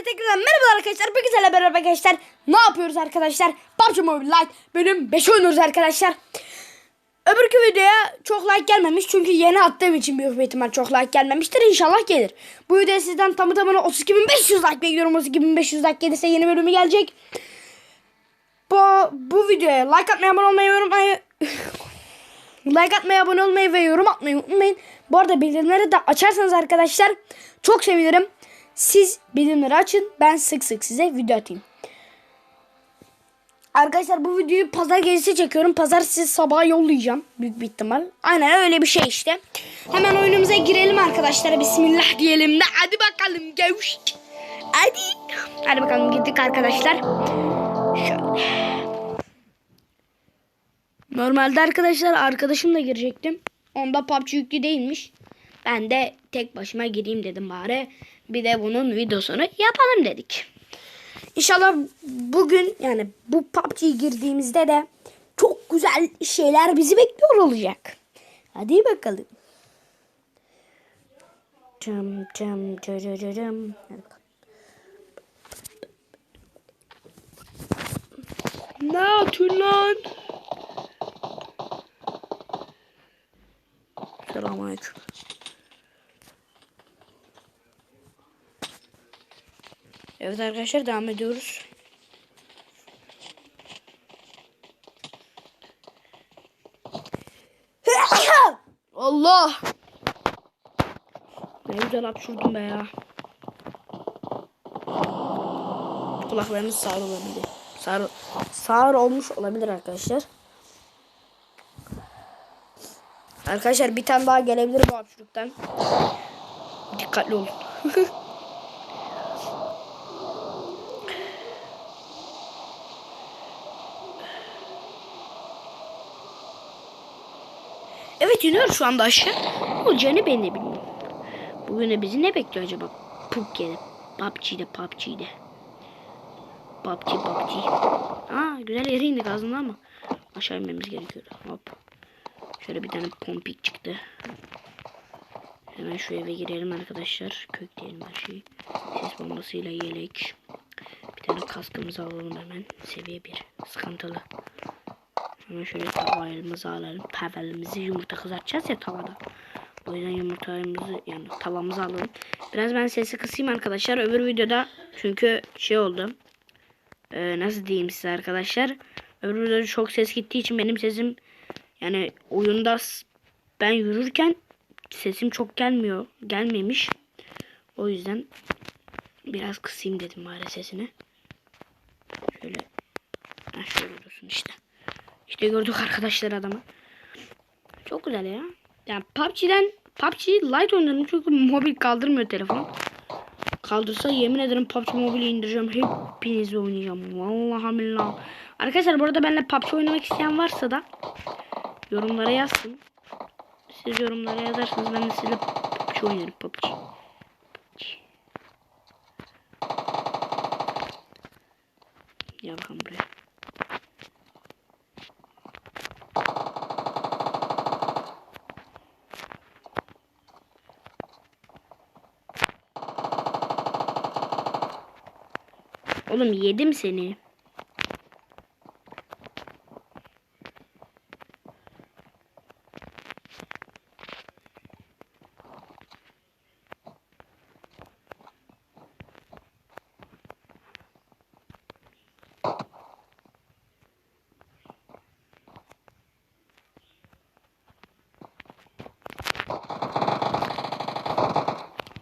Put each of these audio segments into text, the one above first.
Hepinize tekrardan merhaba arkadaşlar. Bugün sizlerle beraber arkadaşlar ne yapıyoruz arkadaşlar? PUBG Mobile Lite bölüm 5 oynuyoruz arkadaşlar. Öbürkü videoya çok like gelmemiş çünkü yeni attığım için büyük bir ihtimal çok like gelmemiştir. İnşallah gelir. Bu videoya sizden tamı tamına 32.500 like bekliyorum. 32.500 like gelirse yeni bölümü gelecek. Bu, bu videoya like atmayı, abone olmayı, yorum atmayı... like atmayı, abone olmayı ve yorum atmayı unutmayın. Bu arada bildirimleri de açarsanız arkadaşlar çok sevinirim. Siz bildirimleri açın. Ben sık sık size video atayım. Arkadaşlar bu videoyu pazar gecesi çekiyorum. Pazartesi sabah yollayacağım. Büyük bir ihtimal. Aynen öyle bir şey işte. Hemen oyunumuza girelim arkadaşlar. Bismillah diyelim de. Hadi bakalım gevuş. Hadi. Hadi bakalım gittik arkadaşlar. Şöyle. Normalde arkadaşlar arkadaşımla girecektim. Onda PUBG yüklü değilmiş. Ben de tek başıma gireyim dedim bari. Bir de bunun videosunu yapalım dedik. İnşallah bugün yani bu PUBG'ye girdiğimizde de çok güzel şeyler bizi bekliyor olacak. Hadi bakalım. Cam cam. Hadi bakalım. Ne yapıyorsun lan? Selamünaleyküm. Evet arkadaşlar devam ediyoruz. Allah! Ne güzel hapşurdum be ya. Kulaklarımız sağır olabilir. Sağır, sağır olmuş olabilir arkadaşlar. Arkadaşlar bir tane daha gelebilir bu hapşuruktan. Dikkatli olun. evet iniyoruz şu anda aşağı. Olacağını ben de bilmiyorum. Bugün de bizi ne bekliyor acaba? PUBG'de. PUBG'de PUBG'de. PUBG PUBG. Aa güzel yere indik aslında ama aşağı inmemiz gerekiyor. Hop. Şöyle bir tane pompik çıktı. Hemen şu eve girelim arkadaşlar. Kökleyelim her şeyi. Ses bombasıyla yelek. Bir tane kaskımızı alalım hemen. Seviye 1. Sıkıntılı. Hemen şöyle tavayımızı alalım. Pavelimizi yumurta kızartacağız ya tavada. O yüzden yumurtalarımızı yani tavamızı alalım. Biraz ben sesi kısayım arkadaşlar. Öbür videoda çünkü şey oldu. Ee, nasıl diyeyim size arkadaşlar. Öbür videoda çok ses gittiği için benim sesim yani oyunda ben yürürken sesim çok gelmiyor. Gelmemiş. O yüzden biraz kısayım dedim bari sesini. Şöyle. Şöyle dursun işte. İşte gördük arkadaşlar adamı. Çok güzel ya. Yani PUBG'den PUBG Lite oynadım çünkü mobil kaldırmıyor telefon. Kaldırsa yemin ederim PUBG Mobile'i indireceğim. Hepinizle oynayacağım. Vallahi billah. Arkadaşlar bu arada benimle PUBG oynamak isteyen varsa da yorumlara yazsın. Siz yorumlara yazarsanız ben de sizinle PUBG oynarım. PUBG. Gel bakalım buraya. Oğlum yedim seni.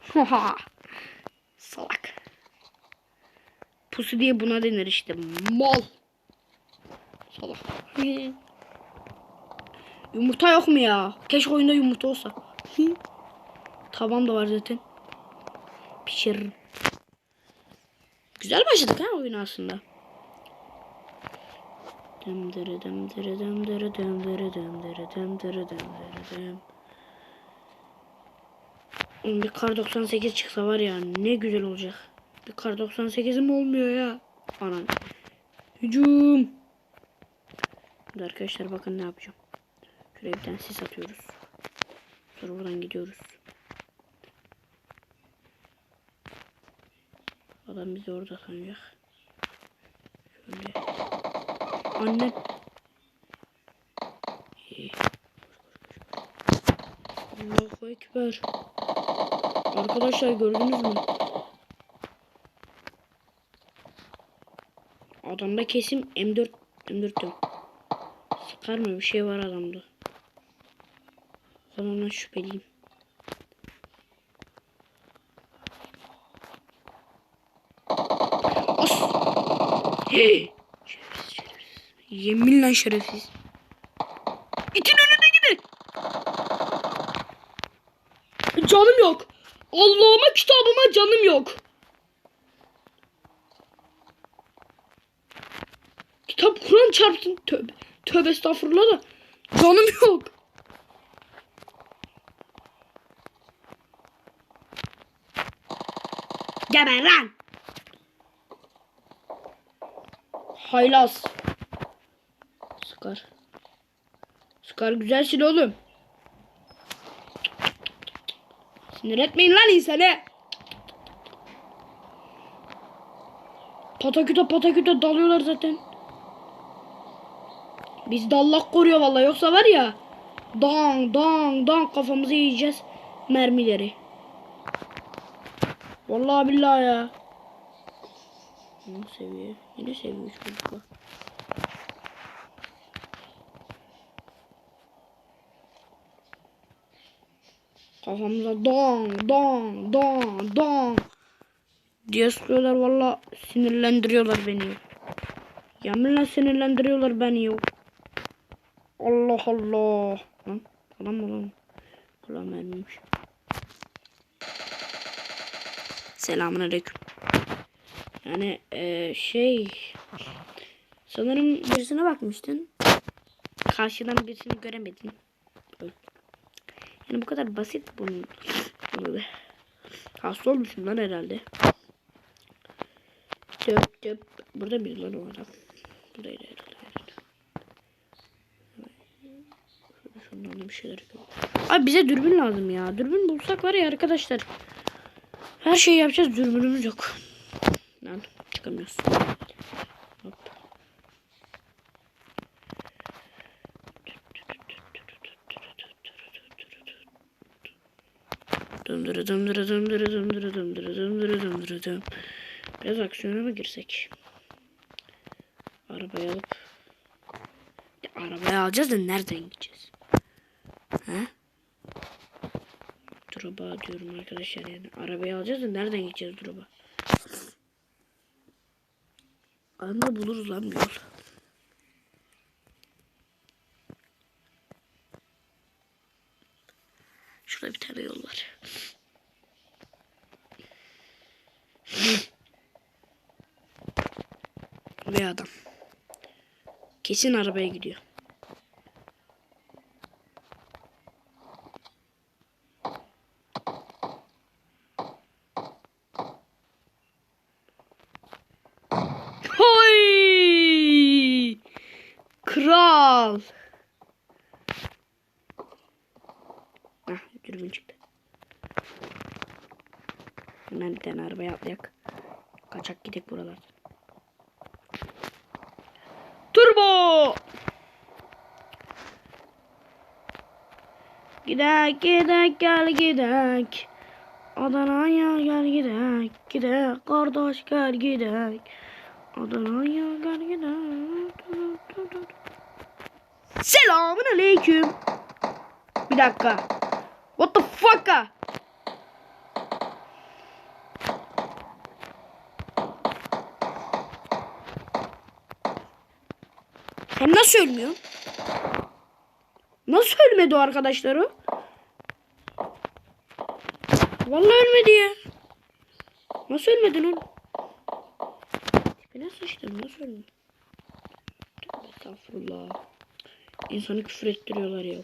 Haha. Salak. Pusu diye buna denir işte. Mal. Salak. yumurta yok mu ya? Keşke oyunda yumurta olsa. Tavam da var zaten. Pişiririm. Güzel başladık ha oyun aslında. Dım dırı dım dırı dım dırı dım dırı dım dırı dım dırı dım dırı dım. Bir kar 98 çıksa var ya ne güzel olacak. Kar 98'im olmuyor ya. Anan. Hücum. Şimdi arkadaşlar bakın ne yapacağım. Şuraya bir tane sis atıyoruz. Sonra buradan gidiyoruz. Adam bizi orada sanacak. Şöyle. Anne. Allahu Ekber. Arkadaşlar gördünüz mü? Adamda kesim M4 M4 yok. Sıkar mı bir şey var adamda. Ondan şüpheliyim. As! Hey! Şerefsiz şerefsiz. Yeminle şerefsiz. İtin önüne gidin. Canım yok. Allah'ıma kitabıma canım yok. Kitap Kur'an çarpsın. Tövbe, tövbe estağfurullah da. Canım yok. Geber lan. Haylaz. Sıkar. Sıkar güzel sil oğlum. Sinir etmeyin lan insanı. Pataküte pataküte dalıyorlar zaten. Biz de Allah koruyor vallahi yoksa var ya. Dang dang dang kafamızı yiyeceğiz mermileri. Vallahi billahi ya. Ne seviye? Yine seviye çocuklar. Kafamıza dong dong dong dong diye sıkıyorlar valla sinirlendiriyorlar beni. Yeminle sinirlendiriyorlar beni yok. Allah Allah. Lan adam mı lan? Allah mermiymiş. Selamun aleyküm. Yani eee, şey sanırım birisine bakmıştın. Karşıdan birisini göremedin. Yani bu kadar basit bunun. Bunu Hasta olmuşum lan herhalde. Töp töp. Burada bir lan o adam. Buradaydı herhalde. Şurada şundan da bir şeyler. Abi bize dürbün lazım ya. Dürbün bulsak var ya arkadaşlar. Her şeyi yapacağız. Dürbünümüz yok. Lan çıkamıyoruz. Hop. Döndüre döndüre döndüre döndüre döndüre döndüre döndüre döndüre Biraz aksiyona mı girsek? Arabayı alıp ya, arabayı alacağız da nereden gideceğiz? He? Drop'a diyorum arkadaşlar yani. Arabayı alacağız da nereden gideceğiz drop'a? Anında buluruz lan bir yol. Şurada bir tane yol var. Ve adam. Kesin arabaya gidiyor. Hoy! Kral. Hah, dürbün çıktı. Hemen bir tane arabaya atlayak. Kaçak gidek buralardan. Turbo! Gidek gidek gel gidek. Adana'ya gel gidek. Gidek kardeş gel gidek. Adana'ya gel gidek. Selamun aleyküm. Bir dakika. What the fuck? Sen nasıl ölmüyorsun? Nasıl ölmedi o arkadaşlar o? Vallahi ölmedi ya. Nasıl ölmedin oğlum? Tipine sıçtın nasıl ölmedin? Estağfurullah. İnsanı küfür ettiriyorlar ya.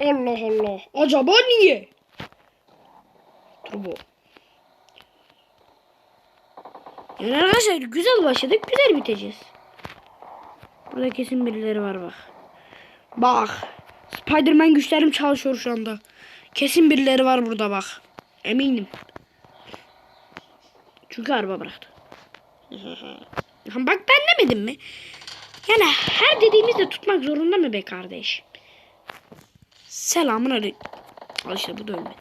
Allah Allah. Acaba niye? Turbo. Yani arkadaşlar güzel başladık güzel biteceğiz. Burada kesin birileri var bak. Bak. Spiderman güçlerim çalışıyor şu anda. Kesin birileri var burada bak. Eminim. Çünkü araba bıraktı. Bak ben demedim mi? Yani her dediğimizde tutmak zorunda mı be kardeş? Selamun aleyküm. Al işte bu da ölmedi.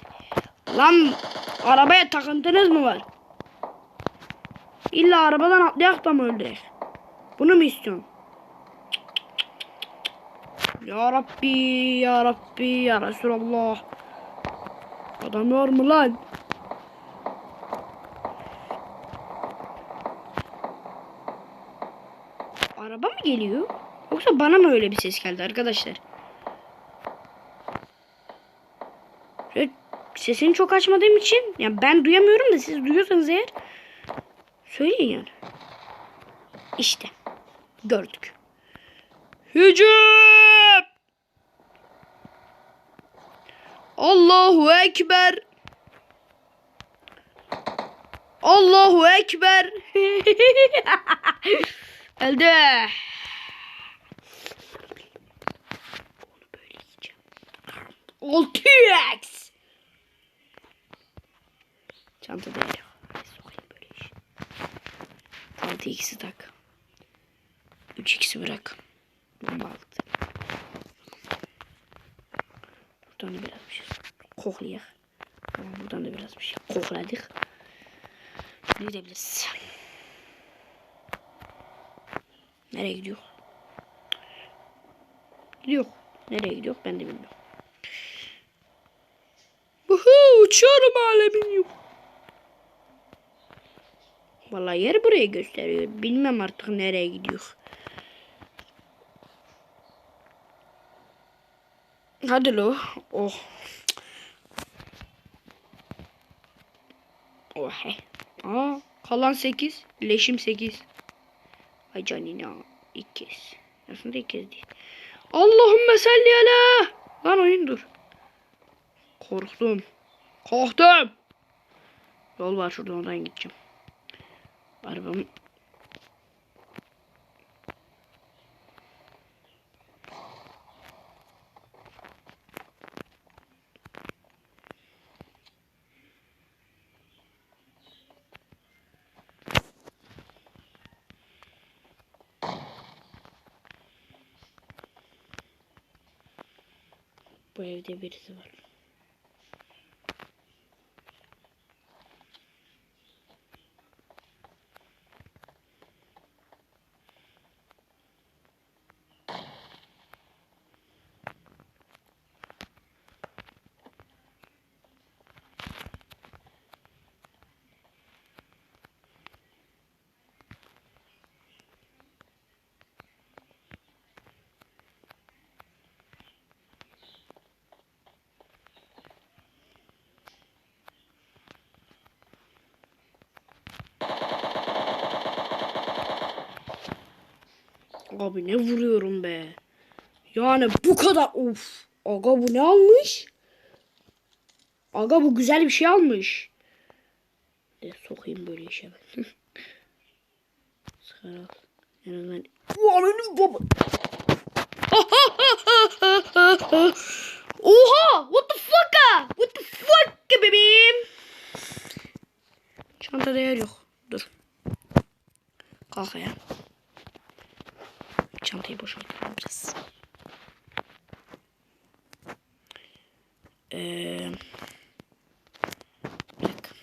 Lan arabaya takıntınız mı var? İlla arabadan atlayak da mı öldürek? Bunu mu istiyorsun? Ya Rabbi, Ya Rabbi, Ya Resulallah. Adam var mı lan? Araba mı geliyor? Yoksa bana mı öyle bir ses geldi arkadaşlar? Sesini çok açmadığım için yani ben duyamıyorum da siz duyuyorsanız eğer söyleyin yani. İşte gördük. Hücum! Allahu Ekber. Allahu Ekber. Öldü. Onu. 6x. Çanta değil. Sokayım böyle. 6x'i tak. 3x'i bırak. Bomba aldı. Buradan da biraz bir şey koklayak. Tamam buradan da biraz bir şey kokladık. Şimdi gidebiliriz. Nereye gidiyor? Gidiyor. Nereye gidiyor ben de bilmiyorum. Uhu, uçuyorum alemin yok. Vallahi yer buraya gösteriyor. Bilmem artık nereye gidiyor. Hadi lo. Oh. Oh he. Aa, kalan 8. Leşim 8. Ay canina. İlk kez. Aslında ilk kez değil. Allahümme salli ala. Lan oyun dur. Korktum. Korktum. Yol var şuradan oradan gideceğim. Arabam Evde birisi var. Abi ne vuruyorum be. Yani bu kadar of. Aga bu ne almış? Aga bu güzel bir şey almış. De sokayım böyle işe ben. Sıkar al. En azından. Ananın baba. Oha! What the fuck? What the fuck bebeğim? Çantada yer yok. Dur. Kalk ya. Çantayı boşaltalım biraz. Ee, dakika.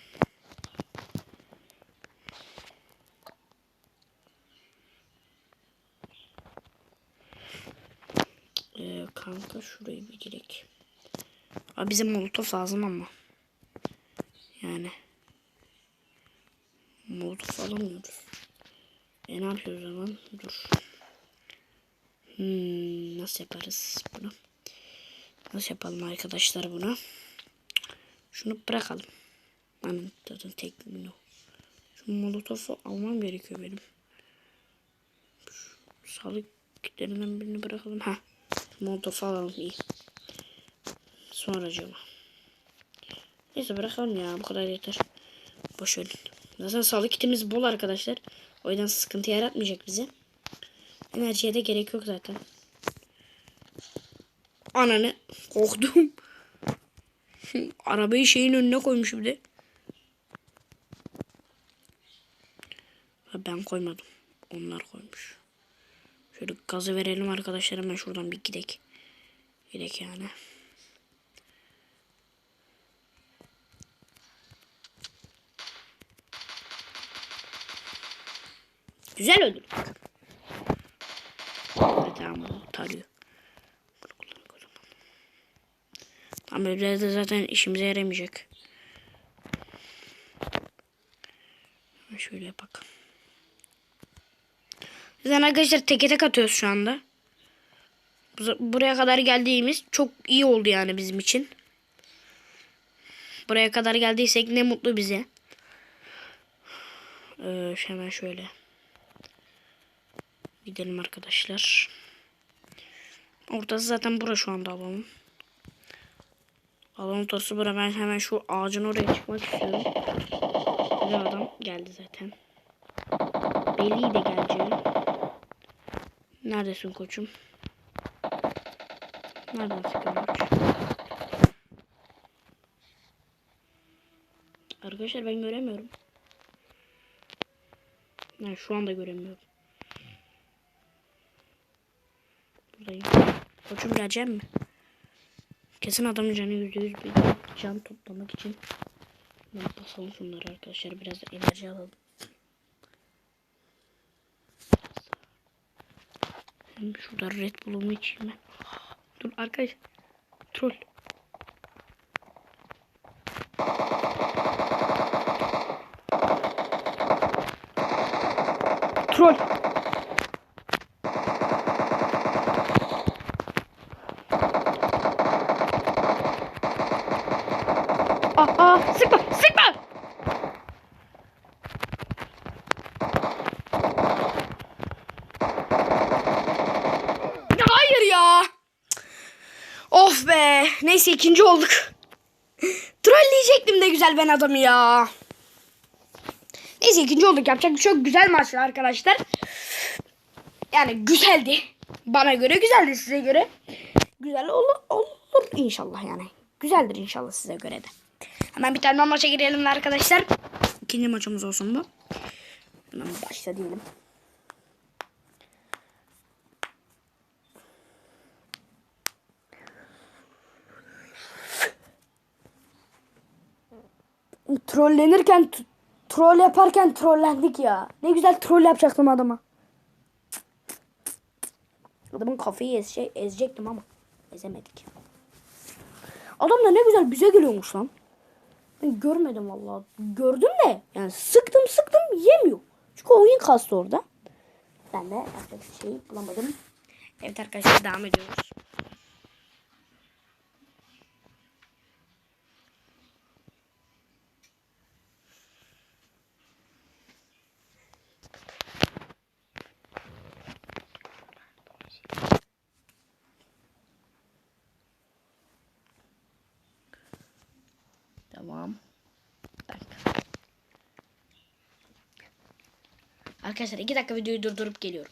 Ee, kanka şurayı bir girek. Abi bize molotof lazım ama. Yani. Molotof alamıyoruz. E ne yapıyoruz o zaman? Dur. Hmm, nasıl yaparız bunu? Nasıl yapalım arkadaşlar bunu? Şunu bırakalım. Benim zaten tek o. Şu molotofu almam gerekiyor benim. Şu sağlık kitlerinden birini bırakalım. Ha. Molotofu alalım iyi. Sonra acaba. Neyse bırakalım ya bu kadar yeter. Boş verin. Zaten sağlık kitimiz bol arkadaşlar. O yüzden sıkıntı yaratmayacak bize. Enerjiye de gerek yok zaten. Ananı korktum. Arabayı şeyin önüne koymuş bir de. Ben koymadım. Onlar koymuş. Şöyle gazı verelim arkadaşlar hemen şuradan bir gidek. Gidek yani. Güzel öldürdük. Bu tarıyor. Ama biraz da zaten işimize yaramayacak. Şöyle bakalım. Zaten arkadaşlar teke tek atıyoruz şu anda. Bu- Buraya kadar geldiğimiz çok iyi oldu yani bizim için. Buraya kadar geldiysek ne mutlu bize. Ee, hemen şöyle. Gidelim arkadaşlar. Ortası zaten bura şu anda alanın. Alan ortası bura. Ben hemen şu ağacın oraya çıkmak istiyorum. Bir adam geldi zaten. Beli de gelecek. Neredesin koçum? Nereden sıkıyor koç? Arkadaşlar ben göremiyorum. Yani şu anda göremiyorum. Buradayım. Koçum gelecek mi? Kesin adamın canı yüzde yüz bir can toplamak için. Basalım şunları arkadaşlar. Biraz da enerji alalım. Hem şurada Red Bull'umu içeyim ben. Dur arkadaş. Troll. Troll. Aa, sıkma, sıkma. Hayır ya. Of be. Neyse ikinci olduk. Trolleyecektim de güzel ben adamı ya. Neyse ikinci olduk. Yapacak bir şey yok. Güzel maçtı arkadaşlar. Yani güzeldi. Bana göre güzeldi size göre. Güzel olur, olur inşallah yani. Güzeldir inşallah size göre de. Hemen bir tane maça girelim arkadaşlar. İkinci maçımız olsun bu. Hemen başla diyelim. Trollenirken troll yaparken trollendik ya. Ne güzel troll yapacaktım adama. Adamın kafayı ez şey, ezecektim ama ezemedik. Adam da ne güzel bize geliyormuş lan. Görmedim vallahi. Gördüm de yani sıktım sıktım yemiyor. Çünkü oyun kastı orada. Ben de yapacak bir şey bulamadım. Evet arkadaşlar devam ediyoruz. Tamam. Bak. Arkadaşlar iki dakika videoyu durdurup geliyorum.